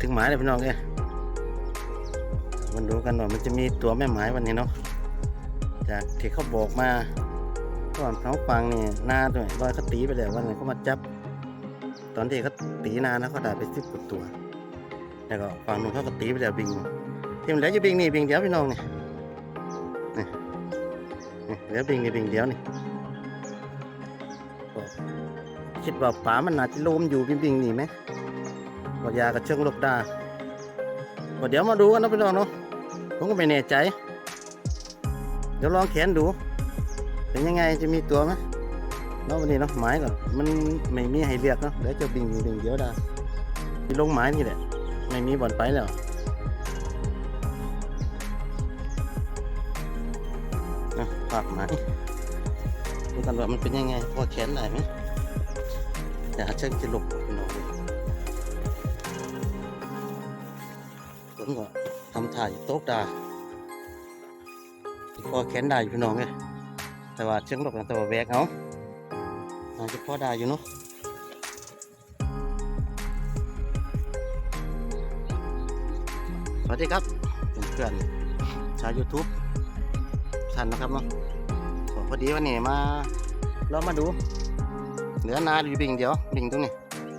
ถึงหมายเลยพี่น้องเอ้ยมันดูกันว่ามันจะมีตัวแม่หมายวันนี้เนาะจากที่เขาบอกมาก่อนเขาฟังนี่หน้าด้วยรอยเขาตีไปแล้ววันนี้เขามาจับ ตอนที่เขาตีนานะเขาได้ไปสิบกว่าตัว แล้วก็ฝั่งนู้นเขาก็ตีไปแล้วบิงที่มันเหลืออยู่บิงนี่บิงเดียวพี่น้องนี่นี่นี่เหลือบิงนี่บิงเดียวนี่คิดว่าป่ามันน่าจะโลมอยู่บิงบิงนี่ไหม ก็ยากับเชิงลกดาเดี๋ยวมาดูกันนะพี่น้องเนาะผมก็ไม่แน่ใจ เดี๋ยวลองแขนดู เป็นยังไงจะมีตัวไหมเนาะวันนี้เนาะไม้ก่อนมันไม่มีให้เลือกเนาะเดี๋ยวจะบิงบิงเดียวด้ที่ลงไม้นี่แหละไม่มีบ่อนไปแล้วนะฝากไม้ดูกันว่ามันเป็นยังไงพอแขนได้ไหมเดี๋ยวหาเชือกจะหลบ ถ่ายโต๊ะดาที่พอแขนได้อยู่พี่น้องเลยแต่ว่าเชือกหลบนะแต่ว่าแวกเอาอาจจะพอได้อยู่เนาะสวัสดีครับเพื่อนๆชาว YouTube ท่านนะครับเนาะพอดีวันนี้มาเรามาดูเหลือนาอยู่บิ่งเดียวบิ่งตรงนี้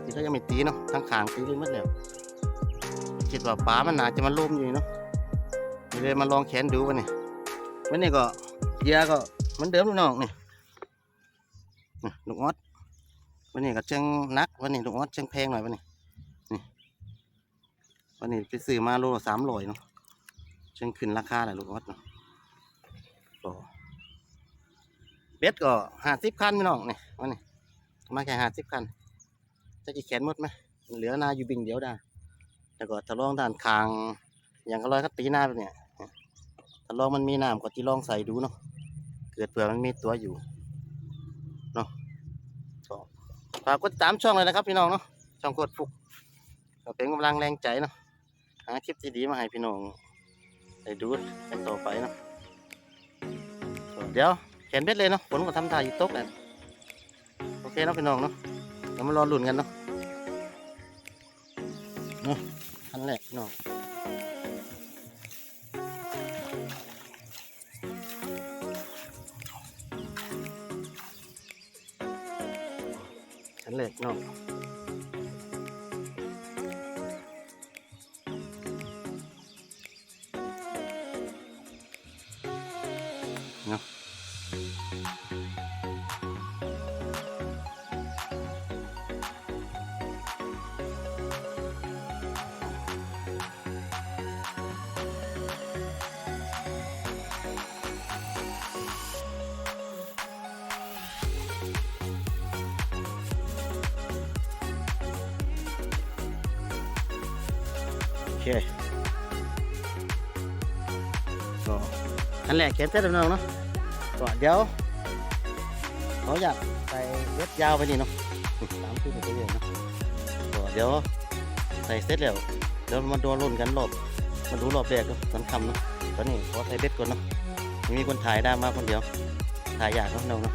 ที่เขายังไม่ตีเนาะทั้งขางตีไปหมดแล้วคิดว่าป๋ามันนาจะมาล้มอยู่เนาะ เลยมาลองแขนดูวันนี้วันนี้ก็เยียก็เหมือนเดิมลูกน้องนี่นี่ลูกออดวันนี้ก็เชิงนักวันนี้ลูกออดเชิงแพงหน่อยวันนี้นี่วันนี้ไปซื้อมาโลสามร้อยเนาะเชิงขึ้นราคาแหละลูกออดเนาะเบ็ดก็ห้าสิบคันพี่น้องนี่วันนี้มาแค่ห้าสิบคันจะกี่แขนหมดไหมเหลือนาอยู่บิงเดียวได้แต่ก็ถ้าลองด้านคางอย่างก็ร้อยก็ตีหน้าไปเนี่ย ถ้าลองมันมีน้ำก็ที่ลองใส่ดูเนาะเกิดเผื่อมันมีตัวอยู่เนาะฝากกดตามช่องเลยนะครับพี่น้องเนาะช่องกดฟุกเป็นกำลังแรงใจเนาะหาคลิปดีๆมาให้พี่น้องได้ดูกันต่อไปเนาะเดี๋ยวแขนเบ็ดเลยเนาะฝนก็ทำท่าอยู่ตกแล้วโอเคเนาะพี่น้องเนาะเดี๋ยวมารอลุ้นกันเนาะเนาะอันแรกพี่น้อง อันแรกเนาะ ก็อันแรกเขียนเสร็จแล้วน้องเนาะก็เดี๋ยวเขาอยากใส่เล็บยาวไปนี่เนาะสามชิ้นไปเรื่อยเนาะก็เดี๋ยวใส่เสร็จแล้วเดี๋ยวมาดูรุ่นกันรอบมาดูรอบแรกเนาะสำคัญเนาะตอนนี้ขอใส่เบ็ดก่อนเนาะมีคนถ่ายได้มาคนเดียวถ่ายยากเนาะเนาะ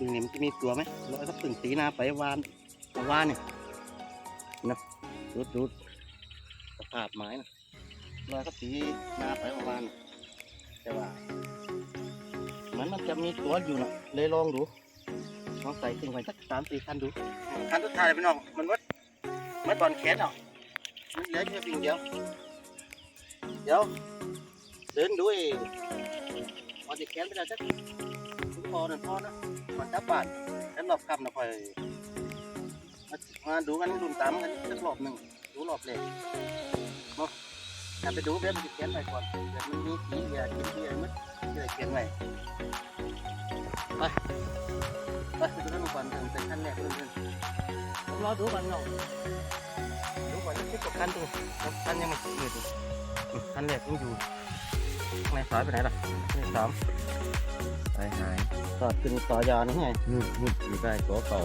ดึงนี่มันจะมีตัวไหมแล้วก็ตึงตีนาไปวานเอาวานเนี่ยนะรูดรูดสภาพไม้นะแล้วก็ตีนาไปเอาวานแต่ว่าเหมือนมันจะมีตัวอยู่นะเลยลองดูลองใส่ขึ้นไปสักสามสี่คันดูคันสุดทายพี่น้องมันวัดมัดบอลแขนเนาะมันเหลือแค่สิ่งเดียวเดี๋ยวเดินดูไอ้พอจะแขนไปได้สักถึงพอนั่นพอนะ มันจับบาทแล้วรอบคำนะคอยมามาดูกันรุ่นตามกันสักรอบหนึ่งดูรอบเลยเนาะถ้าไปดูแบบมันจะเขียนไว้ก่อนเดี๋ยวมันมีสีอย่ากินเบียร์มันจะเขียนไว้ไปไปไปดูกันก่อนถึงเป็นขั้นแรกเพื่อนๆผมรอดูก่อนเนาะดูก่อนจะคิดกับขั้นตัวขั้นยังไม่เหนื่อยตัวขั้นแรกยังอยู่ ข้างในสายไปไหนล่ะนี่สามหายหายต่อขึ้นต่อยาวนี่ไงนุดนุดอยู่ใต้ตัวเก่า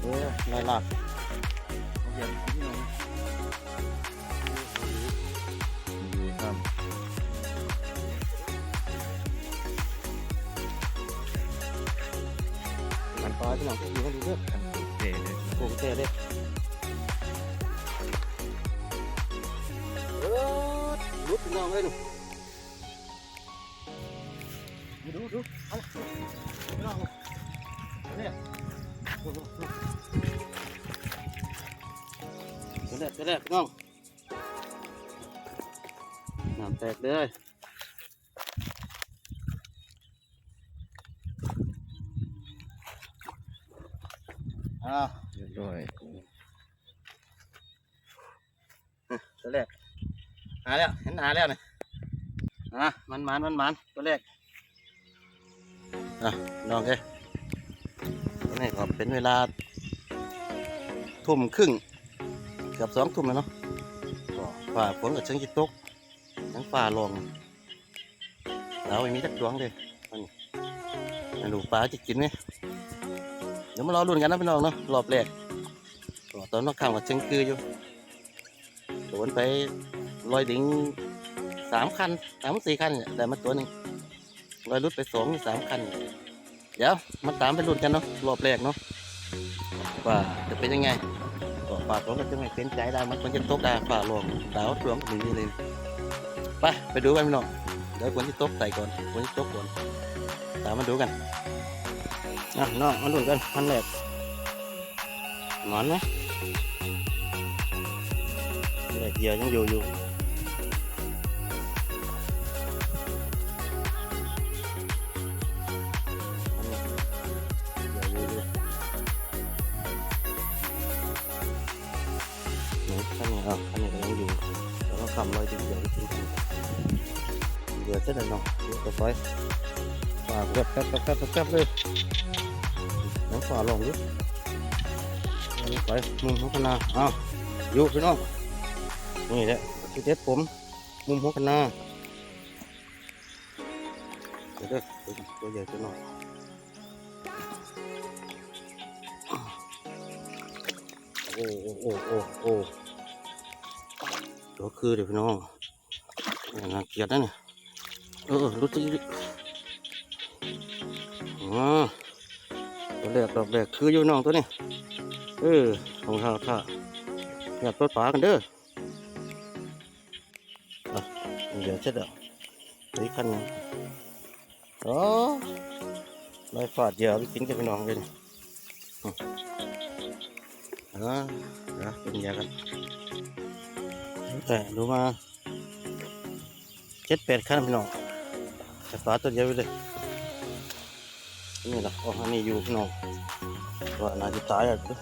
เออลอยหลักเหยียบพี่น้องอยู่ซ้มันปลาพี่น้องที่อยู่กันดูเด้อำกันสุดเท่เลยโอ้โหเตะเลย ลุกพี่น้องเลยดูดูดูเอาพี่น้องเนี่ยโอ้โหเด็ดเด็ดพี่ หาแล้วเห็นหาแล้วนี่อะมันมันมันมันตัวแรกอะน้องเอ้ตัวนี้ก็เป็นเวลาทุ่มครึ่งเกือบสองทุ่มแล้วเนาะก็ฝ่าฝนกับเชิงจิตตกทั้งฝ่าลองเราไม่มีจักดวงเลยอันนี้อันดูปลาจะกินไหมเดี๋ยวมารอลุ้นกันนะพี่น้องเนาะรอบแรกก็ตอนนักข่าวกับเชิงคืออยู่โดนไป ลอยดิ่งสามคันสามสี่คันเนี่ยได้มาตัวหนึ่งลอยรุดไปสองสามคัน เดี๋ยวมาตามไปลุ้นกันเนาะรอบแรกเนาะว่าจะเป็นยังไงก็ป่าตรงก็จะไม่เป็นใจได้มันมันจะตกได้ป่าลงดาวดวงก็ไมีเลยไปไปดูกันพี่น้องเดี๋ยวคนที่ตกใส่ก่อนคนที่ตกก่อนตามมาดูกันอะน้องมาลุ้นกันพันแรกหนอนไหมแดดเดียวยังอยู่อยู่ อันนี้อะอันนี้ก็ยังอยู่แล้วก็คำลอยถึงเดียวถึงเดี๋ยวเสร็จแล้วเนาะเดี๋ยวก็ไปฝากแป๊บแป๊บแป๊บแป๊บแป๊บเลยน้ำฝาลงอยู่อันนี้ไปมุมพัฒนาอ้าวอยู่พี่น้องนี่แหละที่เด็ดผม มุมหัวกันหน้าเดี๋ยวเด้อตัวใหญ่ตัวน้อยโอ้โอ้โอ้โอ้ ตัวคือเดี๋ยวพี่น้องนี่น่าเกลียดนะเนี่ยเออรู้ตีดิอ๋อตัวแรกดอกแรกคืออยู่น้องตัวนี้เออของเราท่าอยากตัวปลากันเด้อเดี๋ยวเสร็จแล้วอีกคันนึงโอ้ลอยฟาดเยื่อไปกินกับพี่น้องเลยนะอืมอ่าเดี๋ยวเป็นยากัน แต่ดูมาเจ็ดแปดคันพี่น้องแต่ปลาตัวเดียวไปเลยนี่แหละโอ้อันนี้อยู่พี่น้องว่าน่าจะตายอะดู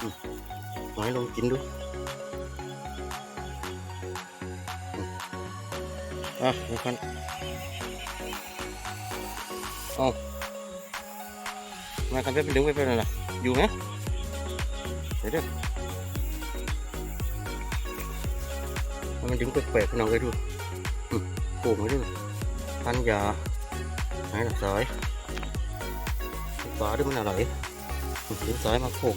อืมเอาให้ลองกินดูอะดูกันเอามากันไปเป็นดึงไปเป็นอะไรอยู่ไหมเดี๋ยว มันดึงแปลกๆพี่น้องเลยดูอืมโป่งไว้ด้วยพันยาไหนหลักสายปลาด้วยมันอะไรดึงสายมาโขก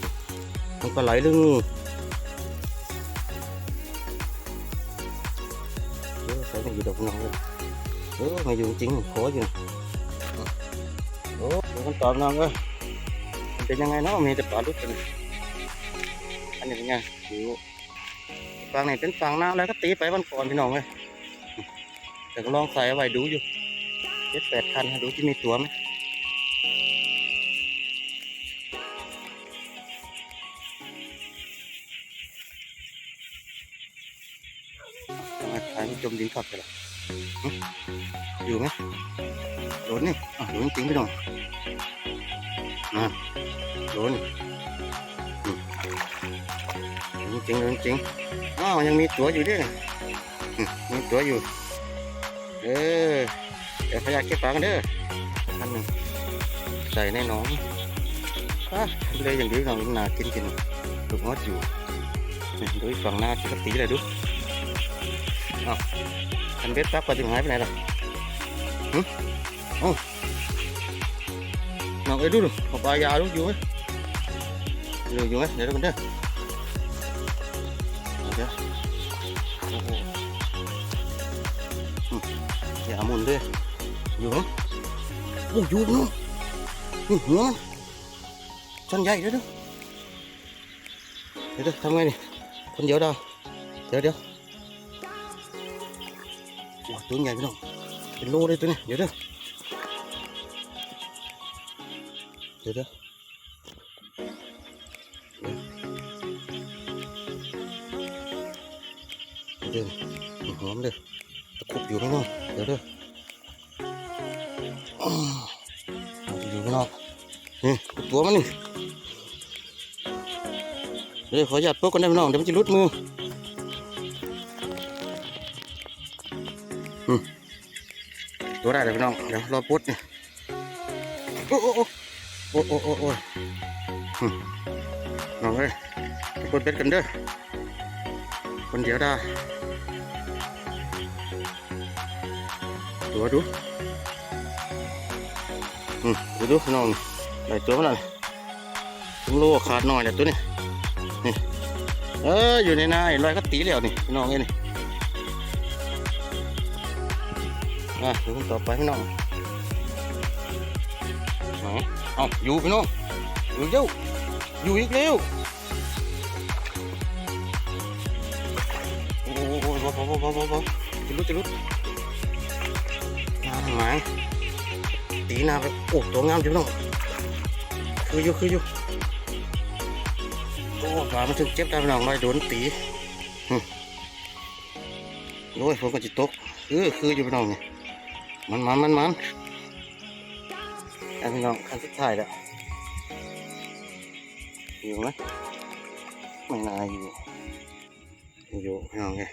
มันก็ไหลลึงเออใส่ไม่อยู่ดอกน้องเออมาอยู่จริงขออยู่นะโอ้ดี๋ยวคนตอบน้องเลยมันเป็นยังไงเนาะมีแต่ปลาลุกกันอันนี้เป็นไงอยู่ ฝั่งไหนเป็นฝั่งน้ำแล้วก็ตีไปวันก่อนพี่น้องเลยแต่ก็ลองใส่ไว้ดูอยู่เจ็ดแปดคันดูที่มีตัวไหมทำไมขายมันจมดินขับไปล่ะอยู่ไหมโดนนี่อะโดนจริงพี่น้องนะโดนอืมโดน จริงจริงอ้าวยังมีตัวอยู่ด้วยนะมีตัวอยู่ เออเดี๋ยวพยาเก็บปลากันเด้ออันหนึ่งใส่ในหนองอะเลยอย่างนี้หนองนากินกินลูกงอดอยู่ดูฝั่งหน้าที่กตีเลยดูอ้าวคันเบ็ดปั๊บก็จะหายไปไหนล่ะน้องเอ้ดูดูขอปลายาวดูอยู่ไหมอยู่อยู่ไหมเดี๋ยวดูกันเด้อ อย่าหมุนด้วยอยู่ไหมโอ้อยู่เนาะนี่หัวมันชั้นใหญ่ด้วยเนาะเดี๋ยวเดี๋ยวทำไงนี่คนเดียวดาวเดี๋ยว เด้ออมเลยตะคุบอยู่ข้างนอกเดี๋ยวเดี๋ยวอ้าวเอาไปอยู่ข้างนอกนี่ตัวมันนี่เดี๋ยวขอหยัดโป๊กกันได้พี่น้องเดี๋ยวมันจะหลุดมืออืมตัวได้เลยพี่น้องเดี๋ยวรอปุ๊ดนี่โอ้โอ้โอ้โอ้โอ้โอ้โอ้อืมน้องเอ้ยไปกดเบ็ดกันเด้อคนเดียวได้ ตัวดูอืมดูดูน้องได้ตัวมันแล้วผมรู้ขาดหน่อยแหละตัวนี้นี่เอออยู่ในนาไอ้ลอยก็ตีแล้วนี่พี่น้องเอ้นี่อะดูต่อไปพี่น้องไหนเอาอยู่พี่น้องอยู่เย้าอยู่อีกแล้วโอ้โหโอ้โหโอ้โหโอ้โหโอ้โหจะลุดจะลุดน้ำ หมางตีนาไปโอ้ตัวงามจังน้องคืออยู่คืออยู่โอ้ขามันถึงเจ็บได้พี่น้องลอยโดนตีโอ้ยผมก็จิตกเออคืออยู่พี่น้องนี่มันมันมันมันไอ้พี่น้องขันสุดท้ายแล้วอยู่ไหมไม่น่าอยู่อยู่พี่น้องไง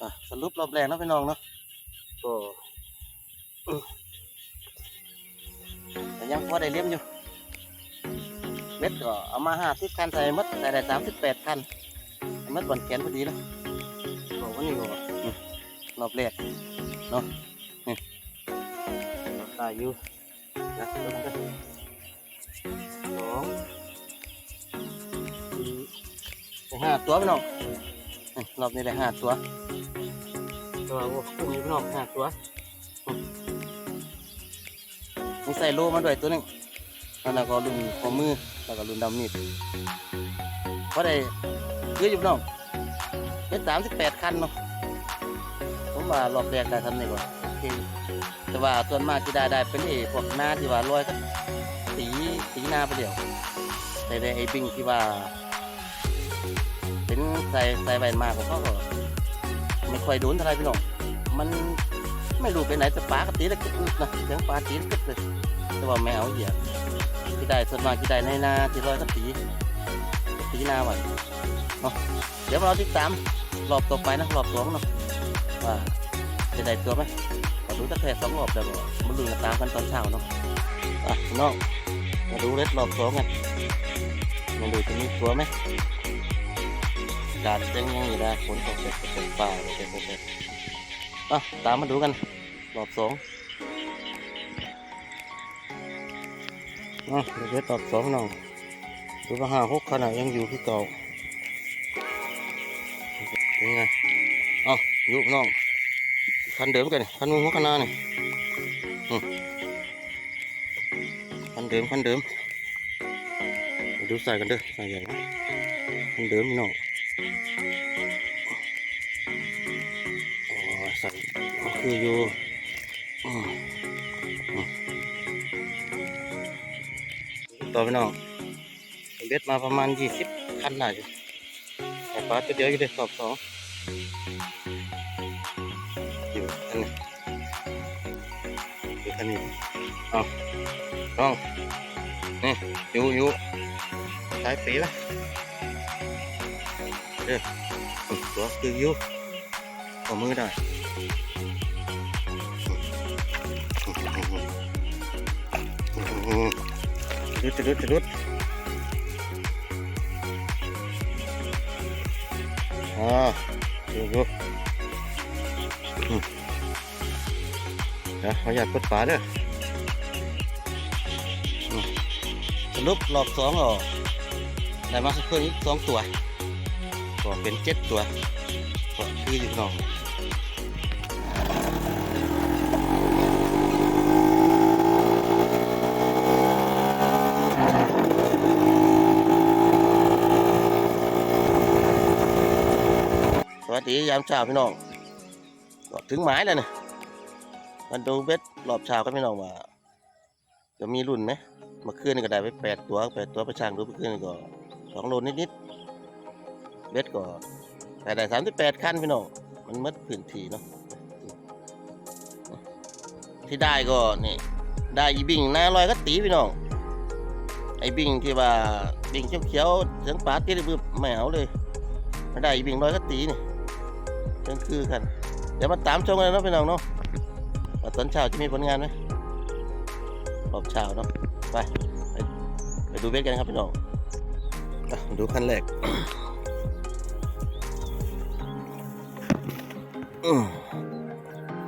อะสรุปรอบแรกนะพี่น้องเนาะก็ แต่ยังพอได้เลี้ยมอยู่เม็ดก็เอามาห้าสิบคันใส่หมัดใส่ได้สามสิบแปดคันใส่หมัดบอนแขนพอดีแล้วก็วันนี้ก็รอบแรกเนาะนี่ตายอยู่นะดี๋ยวกันสองสี่ได้ห้าตัวพี่น้องรอบนี้ได้ห้าตัวตัวโอ้คุ้มอยู่พี่น้องห้าตัว มีใส่โลมาด้วยตัวหนึงแล้วก็รุ่นข้อมือแล้วก็รุ่นดำมีดก็ได้เยอะอยู่น้องเป็นสามสิบแปดคันเนาะผมว่ารอบแรกได้ทำนี่ก่อนโอเคแต่ว่าส่วนมากที่ได้ได้เป็นไอ้พวกหน้าที่ว่าลอยก็สีสีหน้าไปเดียวแต่ได้ไอ้บิงที่ว่า เป็นใส่ใส่ใบมากของเขาก็ไม่ค่อยโดนเท่าไหรพี่น้องมันไม่รู้ไปไหนแต่ปลากระตีแล้วกึดนะเสียงปลาตีแล้วกึดเลย แต่ว่าแมวเหยียบที่ได้ส่วนมากที่ได้ในนาที่ลอยกระตีกระตีนาไว้เนาะเดี๋ยวเราติดตามรอบต่อไปนะรอบสองเนาะว่าจะได้ตัวไหมขอดูตั้งแต่สองรอบแล้วก็มาลุ้นกันตามกันตอนเช้าเนาะอะน้องมาดูเล็ดรอบสองกันมาดูจะมีตัวไหมอากาศยังยังอยู่นะฝนตกเสร็จเสร็จป่าเสร็จเสร็จอะตามมาดูกันรอบสอง อะเดี๋ยวตอบสองน้องดูว่าห้าหกขนาดยังอยู่ที่เก่ายังไงเอ้าอยู่น้องคันเดิมกันคันมือหัวขนาดนี่คันเดิมคันเดิมดูใส่กันเด้อใส่ใหญ่นะคันเดิมพี่น้องอ้ยใส่คืออยู่ ต่อไปน้องเบ็ดมาประมาณยี่สิบคันได้อยแต่ปลาตัวเดียวอยู่เลยสอบสองอยู่อันนี้อยู่อันนี้เอาน้องนี่อยู่อยู่สายปีละเด้อตัวคืออยู่เอามือได้จะรุ ดจะรุดจะรุดอ่าดูดูเดี๋ยวเขาอยากกดฝาเด้ออืมสรุปรอบสองอะได้มาเพิ่มอีกสองตัว ก็เป็นเจ็ดตัว ก็ตีออยู่นอง วัสดียามเช้าพี่น้องถึงหมายแล้วเนี่ยมันดูเบ็ดรอบเช้ากันพี่น้องว่าจะมีรุ่นไหมเมื่อคืนก็ได้ไปแปดตัวแปดตัวไปช่างดูเมื่อนนี่ก็สองโลนิดๆเบ็ดก็แต่ได้สามสิบแปดคันพี่น้องมันมัดพื้นที่เนาะที่ได้ก็นี่ได้อีบิงหน้าลอยก็ตีพี่น้องไอ้บิงที่ว่าบิงเขียวๆเสียงปลาตีได้บึบไม่เอาเลยไม่ได้อีบิงลอยก็ตีนี่ เชิงคือกัน เดี๋ยวมาตามชมกันเนาะพี่น้องเนาะว่าตอนเช้าจะมีผลงานไหมรอบเช้าเนาะไปไปไปดูเบสกันครับพี่น้องดูขั้นแรกม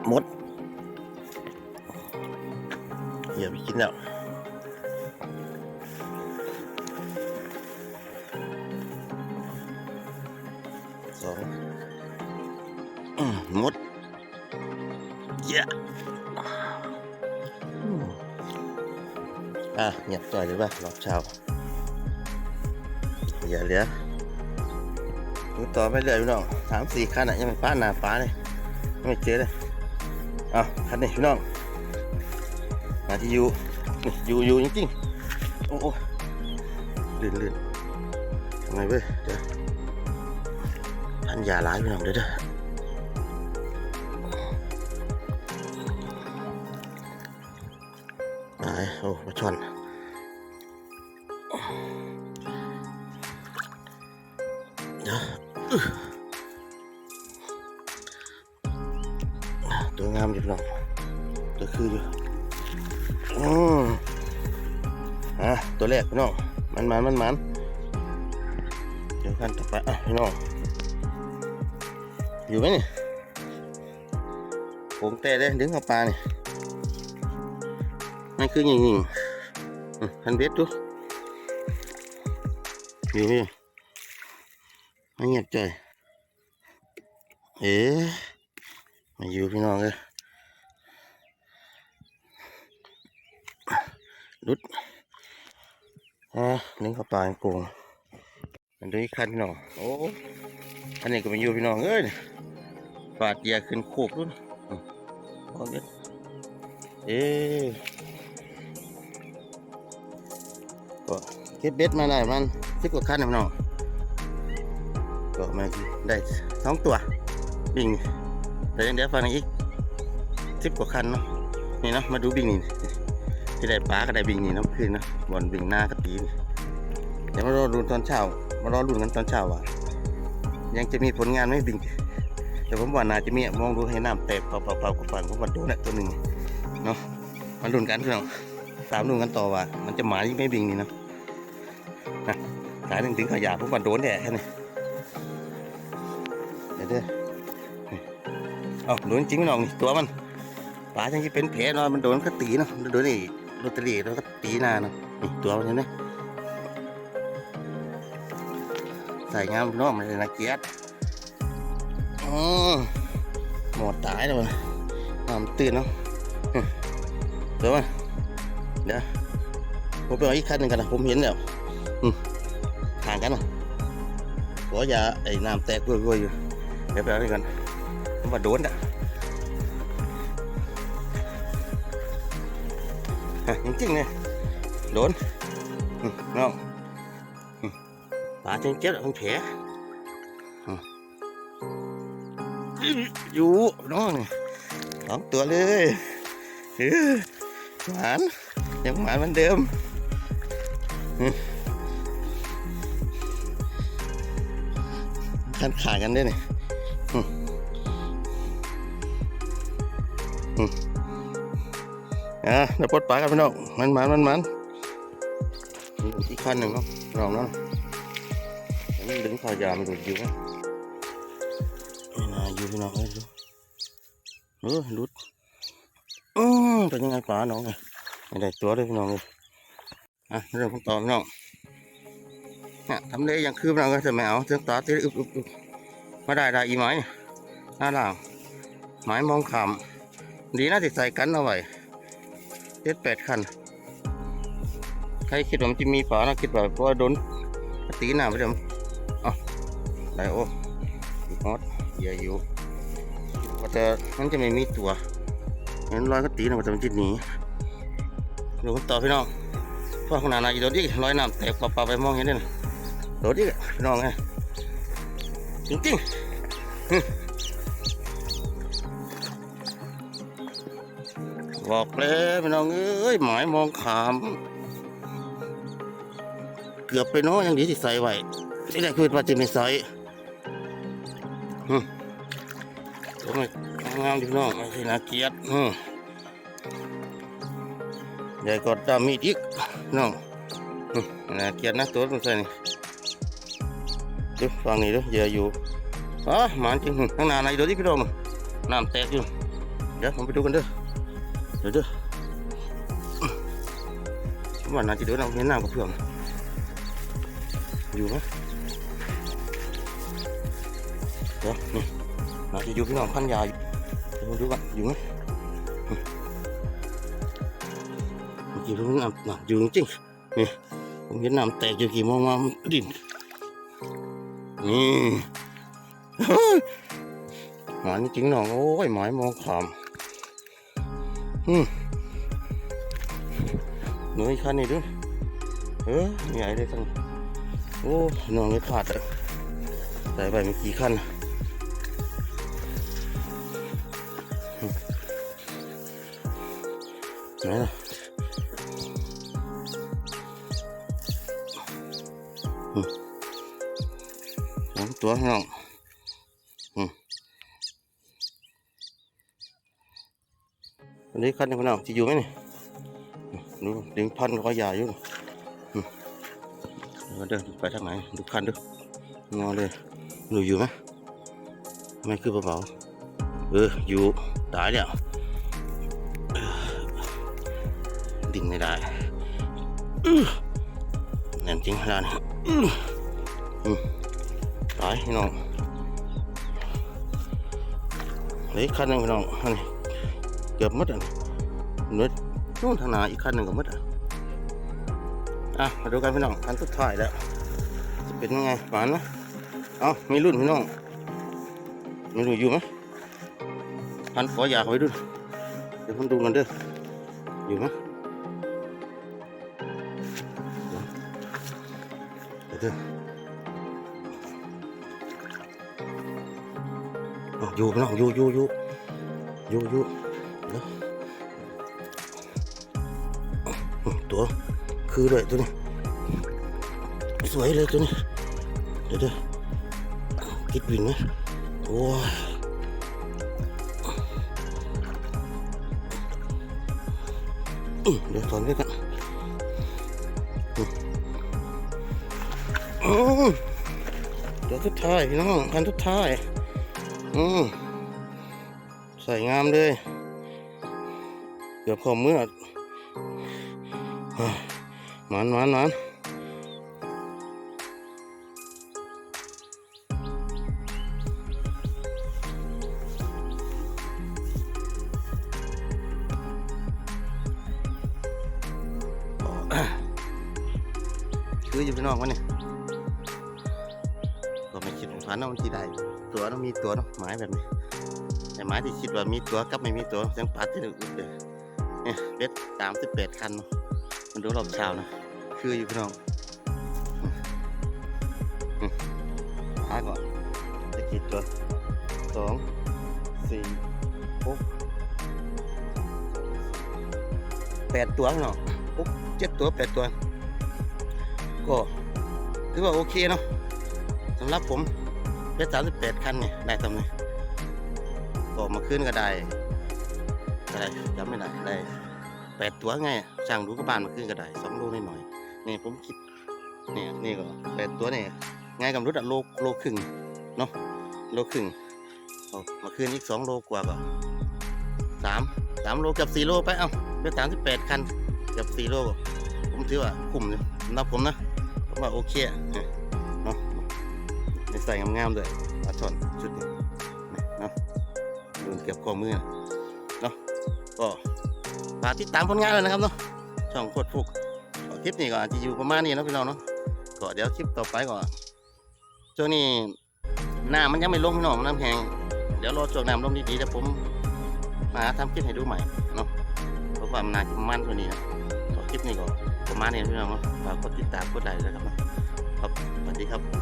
หมดอย่าไปกินแล้ว อ่อยเลยป่ะรอบเช้าอย่าเหลือดูต่อไปเรื่อยพี่น้องสามสี่คันอะยังไม่ป้าหนาป้าเลยยังไม่เจอเลยอะคันนี้พี่น้องมาที่ยูนี่ยูยูจริงๆโอ้โอ้ลื่นลื่นทำไมเว้ยเดี๋ยวพันยาหลายพี่น้องเดี๋ยวเด้อตายโอ้มาชน แรกพี่น้องมันมันมันมันเดี๋ยวกันต่อไปอะพี่น้องอยู่ไหมนี่ผมเตะเลยดึงเข้าปลานี่มันคือยิงยิงๆทันเบ็ดดูอยู่ไหมไม่เงียบใจเอ๊ะมาอยู่พี่น้องเลยลุด อะนึงข้าปลาโกงมันดูอีกคันพี่น้องโอ้อันนี้ก็มาอยู่พี่น้องเอ้ยฝาดยาขึ้นโคกด้วยอืมโอเคเอ๊ะก็เก็บเบ็ดมาได้มันสิบกว่าคันนะพี่น้องก็มาได้สองตัวบิงแต่ยังเดี๋ยวฟังอีกสิบกว่าคันเนาะนี่เนาะมาดูบิงนี่ ที่ได้ปลาก็ได้บิ่งนี่น้ำคืนนะบอนบิ่งหน้ากระตีนเดี๋ยวมารอดูตอนเช้ามารอดูกันตอนเช้าว่ายังจะมีผลงานไหมบิ่งแต่ผมว่าน่าจะมีมองดูให้น้ำแตกเปล่าๆๆกับฟังผมว่าโดนอะตัวหนึ่งเนาะมาลุ้นกันพี่น้องตามลุ้นกันต่อว่า มันจะหมาที่ไม่บิ่งนี่นะนะสายหนึ่งถึงขยะผมว่าโดนแน่แค่นี้เดี๋ยวเด้อเอาโดนจริงไหมน้องนี่ตัวมันปลาจังที่เป็นแผลเนาะมันโดนก็ตีเนาะโดนนี่ ลอตเตอรี่แล้วก็ตีหน้าเนาะนี่ตัวมันเห็นไหมใส่งามน้องมันเลยนะเกียรติอ๋อหมดตายแล้วมันน้ำตื่นเนาะอืมตัวมันเดี๋ยวผมไปเอาอีกคันหนึ่งกันนะผมเห็นแล้วห่างกันเนาะขออย่าไอ้น้ำแตกรวยๆอยู่เดี๋ยวไปเอาด้วยกันมว่าโดนอะ จริงๆเนี่ยโดนน้องปลาเจ็บเจ็บมันแผลอืมอยู่น้องนี่สองตัวเลยออหวานยังหวานเหมือนเดิมขันขากันด้วยนี่อื อะเดี๋ยวปลดปลากันพี่น้องมันมันมันมันมีอีกคันหนึ่งเนาะลองเนาะอันนี้ดึงคอยามันดูดอยู่นะนี่นะอยู่พี่น้องเอ้ยดูเออหลุดอืมเป็นยังไงปลาน้องไงไม่ได้ตัวเลยพี่น้องเลยอะเรื่องต่อพี่น้องเนี่ยทำเลอย่างคืบเราก็จะไม่เอาเสื้อต่อตีอึบอึบอึบมาได้ได้อีไหมเนี่ยหน้าล่างหมายมองขามดีนะที่ใส่กันเอาไว้ เจ็ดแปดคัน ใครคิดว่ามันจะมีฝานะคิดว่าเพราะว่าโดนตีหน้าไปเดี๋ยวอ๋อไดโอ้อีกฮอตเยอะอยู่ว่าจะมันจะไม่มีตัวเห็นรอยก็ตีนะว่าจะมันจะหนีดูกันต่อพี่น้องเพราะขนาดนาจะโดนอีกรอยน้ำแตกปะๆไปมองเห็นได้นะโดนอีกพี่น้องไงจริงๆหึ บอกแล้วพี่น้องเอ้ยหมายมองขาม เกือบไปเนาะยังดีที่ใส่ไว้ที่แรกคือว่าจะไม่ใส่อืมโอ้ยงามดีพี่น้องไม่ใช่นาเกียดอืมใหญ่กว่าดามีดอีกน้องนาเกียดนะตัวมันใส่นี่ดูฟังนี่ดูเยอะอยู่อ๋อหมานจริงข้างหน้าไหนดูดิพี่น้องน้ำแตกอยู่เดี๋ยวผมไปดูกันเด้อ เดี๋ยวเด้อผมว่าน่าจะเดี๋ยวเราเห็นน้ำกับเพื่อนอยู่ไหมเดี๋ยวนี่น่าจะอยู่พี่น้องพันยาอยู่เดี๋ยวมาดูกันอยู่ไหมอืมเมื่อกี้ผมน้ำน่ะอยู่จริงนี่ผมเห็นน้ำแตกอยู่กี่โมงมาดินนี่หมาจริงน้องโอ้ยหมายมองขาม อืมหนูอีกคันนี่ดูเออใหญ่เลยทั้งโอ้นองไม่พลาดเลยใส่ไปมีกี่ขั้นไหนล่ะตัวน้องอืม อันนี้ขั้นหนึงพี่น้องจะอยู่ไหมนี่ดูดึงพันก็ยาอยู่เดินไปทางไหนดูคันดูงอเลยหนูอยู่ไหมไม่คือเบาเอออยู่ตายแล้วดิ่งไม่ได้แน่นจริงขนาดนี้ตายพี่น้องเหลืออีกคันหนึ่งพี่น้องนนี้ กือบมดอะเหลือนู่นทางนาอีกคันหนึ่งก็หมดอะอะมาดูกันพี่น้องคันสุดท้ายแล้วจะเป็นยังไงหวานไหมเอามีรุ่นพี่น้องมีรุ่นอยู่ไหมพันขออยากไว้ดูเดี๋ยวผมดูกันเด้ออยู่ไหมเดี๋ยวเด้ออยู่พี่น้องอยู่อยู่อยู่อยู่อยู่ เดี๋ยวอืมตัวคือเลยตัวนี้ สวยเลยตัวนี้ เดี๋ยวเดี๋ยวคิดวิ่งไหมโอ้ยอื้อเดี๋ยวถอนไว้กันเดี๋ยวทุดท้ายพี่น้องพันทุดท้าย อืมใส่งามเลย เกือบขอมเมื่อหมันหมันหมันคืออยู่พี่น้องวะเนี่ยก็ไม่คิดของพันนะมันที่ได้ตัวต้องมีตัวเนาะไม้แบบนี้แต่ไม้ที่คิดว่ามีตัวกับไม่มีตัวเสียงปัดที่อื่นเลย เนี่ยเบ็ดสามสิบแปดคัน มันดูรอบเช้านะ คืออยู่พี่น้องอาก่อนจะกี่ตัวสองสี่หกแปดตัวพี่น้องหกเจ็ดตัวแปดตัว ก็ถือว่าโอเคเนาะสำหรับผมเป็นสามสิบแปดคันเนี่ยได้ทำไงก็มาขึ้นก็ได้ ก็ได้จำไม่ได้ได้แปดตัวไงช่างดูก็บานมาขึ้นก็ได้สองโลนิดหน่อยนี่ผมคิดนี่นี่ก็แปดตัวนี่ง่ายกับรถอะโลโลครึ่งเนาะโลครึ่งเมาขึ้นอีกสองโลกว่าก็สามสามโลกับสี่โลไปเอ้าเป็นสามสิบแปดคันกับสี่โลผมถือว่าคุ้มเลยสำหรับผมนะผมว่าโอเคอะเนี่ยเนาะใส่งามๆเลยปลาชอนชุดนี้เนาะนเก็บข้อมือนะ ก็ฝากติดตามผลงานเลยนะครับเนาะช่องโคตรฟุกคลิปนี้ก็อาจจะอยู่ประมาณนี้นะพี่น้องเนาะก็เดี๋ยวคลิปต่อไปก็ช่วงนี้น้ำมันยังไม่ลงพี่น้องน้ำแห้งเดี๋ยวรอช่วงน้ำลงดีๆเดี๋ยวผมมาทำคลิปให้ดูใหม่เนาะเพราะว่ามันน่าจะมันกว่านี้นะคลิปนี้ก็ประมาณนี้พี่น้องเนาะฝากกดติดตามกดไลค์ด้วยนะครับนะครับสวัสดีครับ